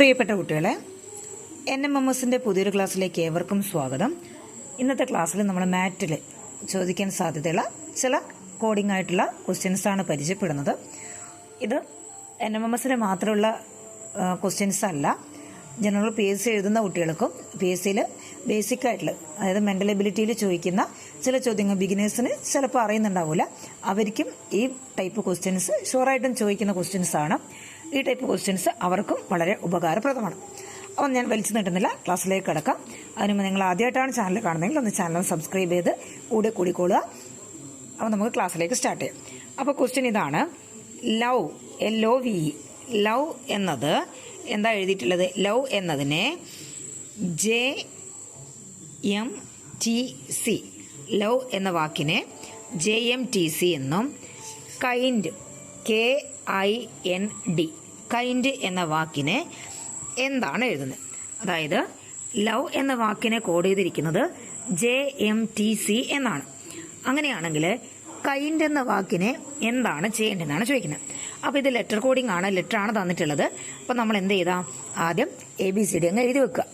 പ്രിയപ്പെട്ട കുട്ടികളെ N M M എസിന്റെ പുതിയൊരു ക്ലാസ്സിലേക്ക് ഏവർക്കും സ്വാഗതം. ഇന്നത്തെ ക്ലാസ്സിൽ നമ്മൾ മാറ്റിൽ ചോദിക്കാൻ സാധ്യതയുള്ള ചില കോഡിംഗ് ആയിട്ടുള്ള ക്വസ്റ്റ്യൻസ് ആണ് പരിചയപ്പെടുന്നത്. ഇത് എൻ എം എം എസിന് മാത്രമുള്ള ക്വസ്റ്റ്യൻസ് അല്ല. ജനറൽ പി എസ് സി എഴുതുന്ന കുട്ടികൾക്കും പി എസ് സിയിൽ ബേസിക് ആയിട്ടുള്ള അതായത് മെന്റൽ എബിലിറ്റിയിൽ ചോദിക്കുന്ന ചില ചോദ്യങ്ങൾ ബിഗിനേഴ്സിന് ചിലപ്പോൾ അറിയുന്നുണ്ടാവില്ല അവർക്കും ഈ ടൈപ്പ് ക്വസ്റ്റ്യൻസ് ഷുവറായിട്ടും ചോദിക്കുന്ന ക്വസ്റ്റ്യൻസ് ആണ്. ഈ ടൈപ്പ് ക്വസ്റ്റ്യൻസ് അവർക്കും വളരെ ഉപകാരപ്രദമാണ്. അപ്പം ഞാൻ വലിച്ചു നീട്ടുന്നില്ല. ക്ലാസ്സിലേക്ക് കിടക്കാം. അതിന് നിങ്ങൾ ആദ്യമായിട്ടാണ് ചാനൽ കാണുന്നതെങ്കിൽ ഒന്ന് ചാനൽ സബ്സ്ക്രൈബ് ചെയ്ത് കൂടെ കൂടിക്കൊള്ളുക അപ്പോൾ നമുക്ക് ക്ലാസ്സിലേക്ക് സ്റ്റാർട്ട് ചെയ്യാം. അപ്പോൾ ക്വസ്റ്റ്യൻ ഇതാണ്. Love L O V love എന്നത് എന്താ എഴുതിയിട്ടുള്ളത്? ലവ് എന്നതിനെ J M T C love എന്ന വാക്കിനെ ജെ എം ടി സി എന്നും kind K I N D kind എന്ന വാക്കിനെ എന്താണ് എഴുതുന്നത് അതായത് ലവ് എന്ന വാക്കിനെ കോഡ് ചെയ്തിരിക്കുന്നത് ജെ എം ടി സി എന്നാണ്. അങ്ങനെയാണെങ്കിൽ കൈൻഡ് എന്ന വാക്കിനെ എന്താണ് ചെയ്യേണ്ടതെന്നാണ് ചോദിക്കുന്നത്. അപ്പോൾ ഇത് ലെറ്റർ കോഡിംഗ് ആണ് ലെറ്റർ ആണ് തന്നിട്ടുള്ളത്. അപ്പോൾ നമ്മൾ എന്ത് ചെയ്താൽ ആദ്യം എ ബി സി ഡി അങ്ങ് എഴുതി വെക്കുക.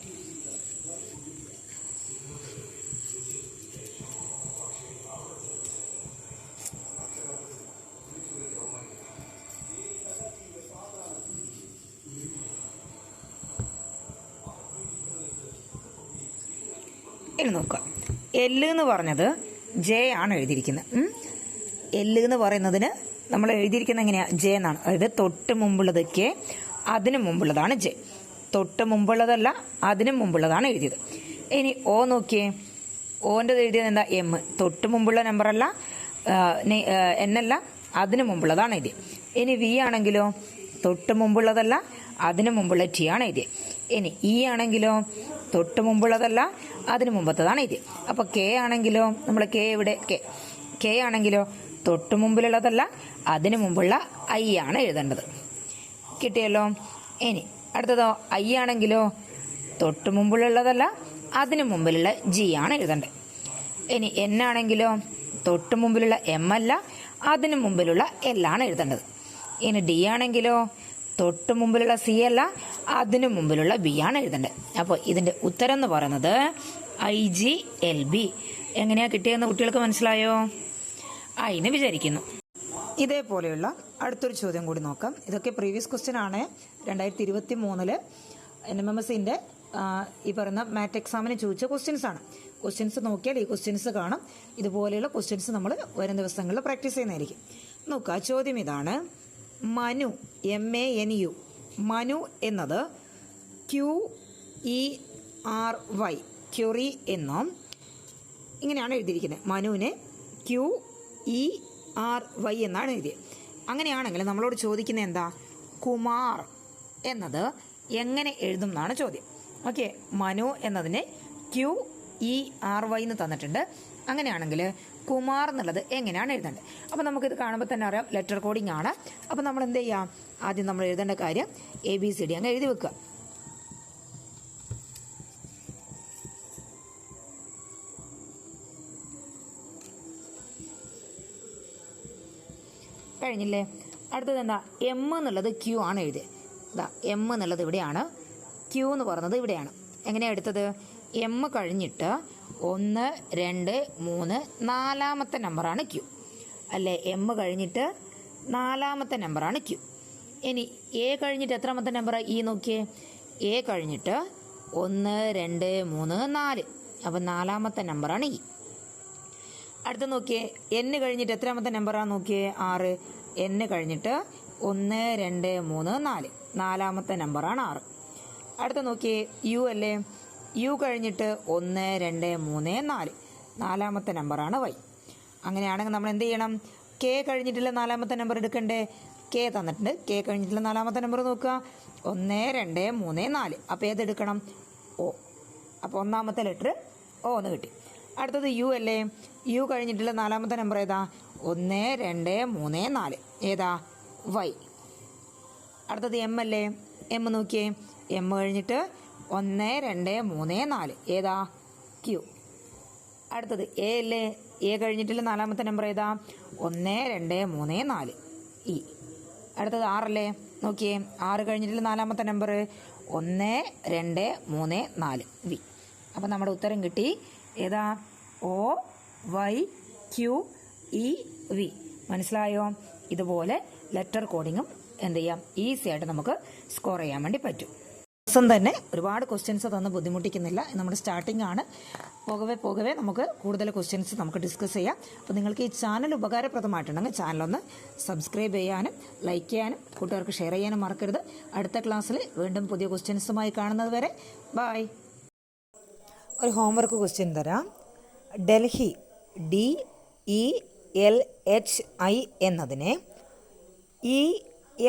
ഇനി നോക്കുക. എല്ല് എന്ന് പറഞ്ഞത് ജെ ആണ് എഴുതിയിരിക്കുന്നത്. എല്ല് എന്ന് പറയുന്നതിന് നമ്മൾ എഴുതിയിരിക്കുന്നത് എങ്ങനെയാണ് ജെ എന്നാണ്. അതായത് തൊട്ട് മുമ്പുള്ളത് കെ അതിനു മുമ്പുള്ളതാണ് ജെ തൊട്ട് മുമ്പുള്ളതല്ല അതിനു മുമ്പുള്ളതാണ് എഴുതിയത്. ഇനി ഓ നോക്കിയേ. ഓന്റെ എഴുതിയത് എന്താ? എം തൊട്ട് മുമ്പുള്ള നമ്പറല്ല എന്നല്ല അതിനു മുമ്പുള്ളതാണ് എഴുതിയത്. ഇനി വി ആണെങ്കിലോ? തൊട്ട് മുമ്പുള്ളതല്ല അതിനു മുമ്പുള്ള ടി ആണ് എഴുതിയത്. ഇനി ഇ ആണെങ്കിലോ? തൊട്ട് മുമ്പുള്ളതല്ല അതിന് മുമ്പത്തതാണ് ഇത്. അപ്പോൾ കെ ആണെങ്കിലോ നമ്മൾ കെ ഇവിടെ കെ കെ ആണെങ്കിലോ തൊട്ട് മുമ്പിലുള്ളതല്ല അതിന് മുമ്പുള്ള ഐ ആണ് എഴുതേണ്ടത്. കിട്ടിയല്ലോ? ഇനി അടുത്തതോ ഐ ആണെങ്കിലോ തൊട്ട് മുമ്പിലുള്ളതല്ല അതിന് മുമ്പിലുള്ള ജി ആണ് എഴുതേണ്ടത്. ഇനി എൻ ആണെങ്കിലോ തൊട്ട് മുമ്പിലുള്ള എം അല്ല അതിന് മുമ്പിലുള്ള എൽ ആണ് എഴുതേണ്ടത്. ഇനി ഡി ആണെങ്കിലോ തൊട്ട് മുമ്പിലുള്ള സി അല്ല അതിന് മുമ്പിലുള്ള ബി ആണ് എഴുതേണ്ടത് അപ്പോൾ ഇതിന്റെ ഉത്തരം എന്ന് പറയുന്നത് ഐ ജി എൽ ബി എങ്ങനെയാ കിട്ടിയെന്ന് കുട്ടികൾക്ക് മനസ്സിലായോ? അതിന് വിചാരിക്കുന്നു. ഇതേപോലെയുള്ള അടുത്തൊരു ചോദ്യം കൂടി നോക്കാം. ഇതൊക്കെ പ്രീവിയസ് ക്വസ്റ്റ്യൻ ആണ്. രണ്ടായിരത്തി ഇരുപത്തി മൂന്നിൽ എൻ എം എം എസിന്റെ ഈ പറയുന്ന മാറ്റ് എക്സാമിന് ചോദിച്ച ക്വസ്റ്റ്യൻസ് ആണ്. ക്വസ്റ്റ്യൻസ് നോക്കിയാൽ ഈ ക്വസ്റ്റ്യൻസ് കാണും. ഇതുപോലെയുള്ള ക്വസ്റ്റ്യൻസ് നമ്മൾ വരും ദിവസങ്ങളിൽ പ്രാക്ടീസ് ചെയ്യുന്നതായിരിക്കും. നോക്കുക ചോദ്യം ഇതാണ്. Manu M A N U Manu എന്നത് Q E R Y query എന്നും ഇങ്ങനെയാണ് എഴുതിയിരിക്കുന്നത്. മനുവിനെ ക്യു ഇ ആർ വൈ എന്നാണ് എഴുതിയത്. അങ്ങനെയാണെങ്കിൽ നമ്മളോട് ചോദിക്കുന്നത് എന്താ? കുമാർ എന്നത് എങ്ങനെ എഴുതും എന്നാണ് ചോദ്യം. ഓക്കെ മനു എന്നതിനെ ക്യു ഇ ആർ വൈ എന്ന് തന്നിട്ടുണ്ട്. അങ്ങനെയാണെങ്കിൽ കുമാർ എന്നുള്ളത് എങ്ങനെയാണ് എഴുതേണ്ടത്? അപ്പോൾ നമുക്കിത് കാണുമ്പോൾ തന്നെ അറിയാം ലെറ്റർ കോഡിംഗ് ആണ്. അപ്പോൾ നമ്മൾ എന്ത് ചെയ്യാം? ആദ്യം നമ്മൾ എഴുതേണ്ട കാര്യം എ ബി സി ഡി അങ്ങ് എഴുതി വെക്കുക. കഴിഞ്ഞില്ലേ? അടുത്തത് എന്താ? എം എന്നുള്ളത് ക്യൂ ആണ് എഴുതിയത് ഇതാ എം എന്നുള്ളത് ഇവിടെയാണ്. ക്യൂ എന്ന് പറയുന്നത് ഇവിടെയാണ്. എങ്ങനെയാണ് എടുത്തത്? എം കഴിഞ്ഞിട്ട് ഒന്ന് രണ്ട് മൂന്ന് നാലാമത്തെ നമ്പറാണ് ക്യൂ. അല്ലേ എം കഴിഞ്ഞിട്ട് നാലാമത്തെ നമ്പറാണ് ക്യൂ. ഇനി എ കഴിഞ്ഞിട്ട് എത്രാമത്തെ നമ്പറാണ് ഈ നോക്കിയേ? എ കഴിഞ്ഞിട്ട് ഒന്ന് രണ്ട് മൂന്ന് നാല്. അപ്പം നാലാമത്തെ നമ്പറാണ് ഈ അടുത്ത നോക്കിയേ എന്ന് കഴിഞ്ഞിട്ട് എത്രാമത്തെ നമ്പറാണ് നോക്കിയേ? ആറ്. എന്ന് കഴിഞ്ഞിട്ട് ഒന്ന് രണ്ട് മൂന്ന് നാല്. നാലാമത്തെ നമ്പറാണ് ആറ്. അടുത്ത നോക്കിയേ യു അല്ലേ? യു കഴിഞ്ഞിട്ട് ഒന്ന് രണ്ട് മൂന്ന് നാല്. നാലാമത്തെ നമ്പറാണ് വൈ അങ്ങനെയാണെങ്കിൽ നമ്മൾ എന്ത് ചെയ്യണം? കെ കഴിഞ്ഞിട്ടുള്ള നാലാമത്തെ നമ്പർ എടുക്കണ്ടേ? കെ തന്നിട്ടുണ്ട്. കെ കഴിഞ്ഞിട്ടുള്ള നാലാമത്തെ നമ്പർ നോക്കുക. ഒന്ന് രണ്ട് മൂന്ന് നാല്. അപ്പോൾ ഏതെടുക്കണം ഓ അപ്പോൾ ഒന്നാമത്തെ ലെറ്റർ ഓ എന്ന് കിട്ടി. അടുത്തത് യു അല്ലേ? യു കഴിഞ്ഞിട്ടുള്ള നാലാമത്തെ നമ്പർ ഏതാ? ഒന്ന് രണ്ട് മൂന്ന് നാല്. ഏതാ? വൈ അടുത്തത് എം അല്ലേ? എം നോക്കിയേ. എം കഴിഞ്ഞിട്ട് ഒന്ന് രണ്ട് മൂന്ന് നാല്. ഏതാ? ക്യു. അടുത്തത്. എ അല്ലേ? എ കഴിഞ്ഞിട്ടുള്ള നാലാമത്തെ നമ്പർ ഏതാ? ഒന്ന് രണ്ട് മൂന്ന് നാല്. ഇ. അടുത്തത് ആറല്ലേ നോക്കിയേ. ആറ് കഴിഞ്ഞിട്ടുള്ള നാലാമത്തെ നമ്പർ ഒന്ന് രണ്ട് മൂന്ന് നാല്. വി. അപ്പോൾ നമ്മുടെ ഉത്തരം കിട്ടി. ഏതാ? O Y Q E V. മനസ്സിലായോ? ഇതുപോലെ ലെറ്റർ കോഡിങ്ങും എന്ത് ചെയ്യാം? ഈസി ആയിട്ട് നമുക്ക് സ്കോർ ചെയ്യാൻ വേണ്ടി പറ്റും. ദിവസം തന്നെ ഒരുപാട് ക്വസ്റ്റ്യൻസ് തന്ന് ബുദ്ധിമുട്ടിക്കുന്നില്ല. നമ്മുടെ സ്റ്റാർട്ടിംഗ് ആണ്. പോകവെ പോകവെ നമുക്ക് കൂടുതൽ ക്വസ്റ്റ്യൻസ് നമുക്ക് ഡിസ്കസ് ചെയ്യാം. അപ്പോൾ നിങ്ങൾക്ക് ഈ ചാനൽ ഉപകാരപ്രദമായിട്ടുണ്ടെങ്കിൽ ചാനലൊന്ന് സബ്സ്ക്രൈബ് ചെയ്യാനും ലൈക്ക് ചെയ്യാനും കൂട്ടുകാർക്ക് ഷെയർ ചെയ്യാനും മറക്കരുത്. അടുത്ത ക്ലാസ്സിൽ വീണ്ടും പുതിയ ക്വസ്റ്റ്യൻസുമായി കാണുന്നത് വരെ. ബായ് ഒരു ഹോംവർക്ക് ക്വസ്റ്റ്യൻ തരാം. Delhi D E L H I എന്നതിനെ E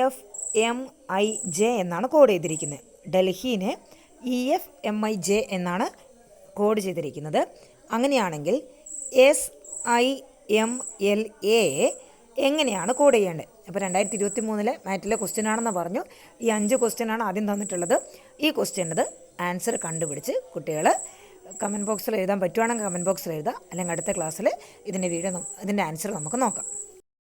F M I J എന്നാണ് കോഡ് ചെയ്തിരിക്കുന്നത് ഡൽഹിനെ E F M I J എന്നാണ് കോഡ് ചെയ്തിരിക്കുന്നത്. അങ്ങനെയാണെങ്കിൽ S I M L A എങ്ങനെയാണ് കോഡ് ചെയ്യേണ്ടത്? അപ്പോൾ രണ്ടായിരത്തി ഇരുപത്തി മൂന്നിലെ മാറ്റിലെ ക്വസ്റ്റ്യൻ ആണെന്ന് പറഞ്ഞു. ഈ അഞ്ച് ക്വസ്റ്റ്യൻ ആണ് ആദ്യം തന്നിട്ടുള്ളത്. ഈ ക്വസ്റ്റ്യന്റെത് ആൻസർ കണ്ടുപിടിച്ച് കുട്ടികൾ കമന്റ് ബോക്സിൽ എഴുതാൻ പറ്റുവാണെങ്കിൽ കമന്റ് ബോക്സിൽ എഴുതാം അല്ലെങ്കിൽ അടുത്ത ക്ലാസ്സിൽ ഇതിന്റെ വീഡിയോ ഇതിന്റെ ആൻസർ നമുക്ക് നോക്കാം.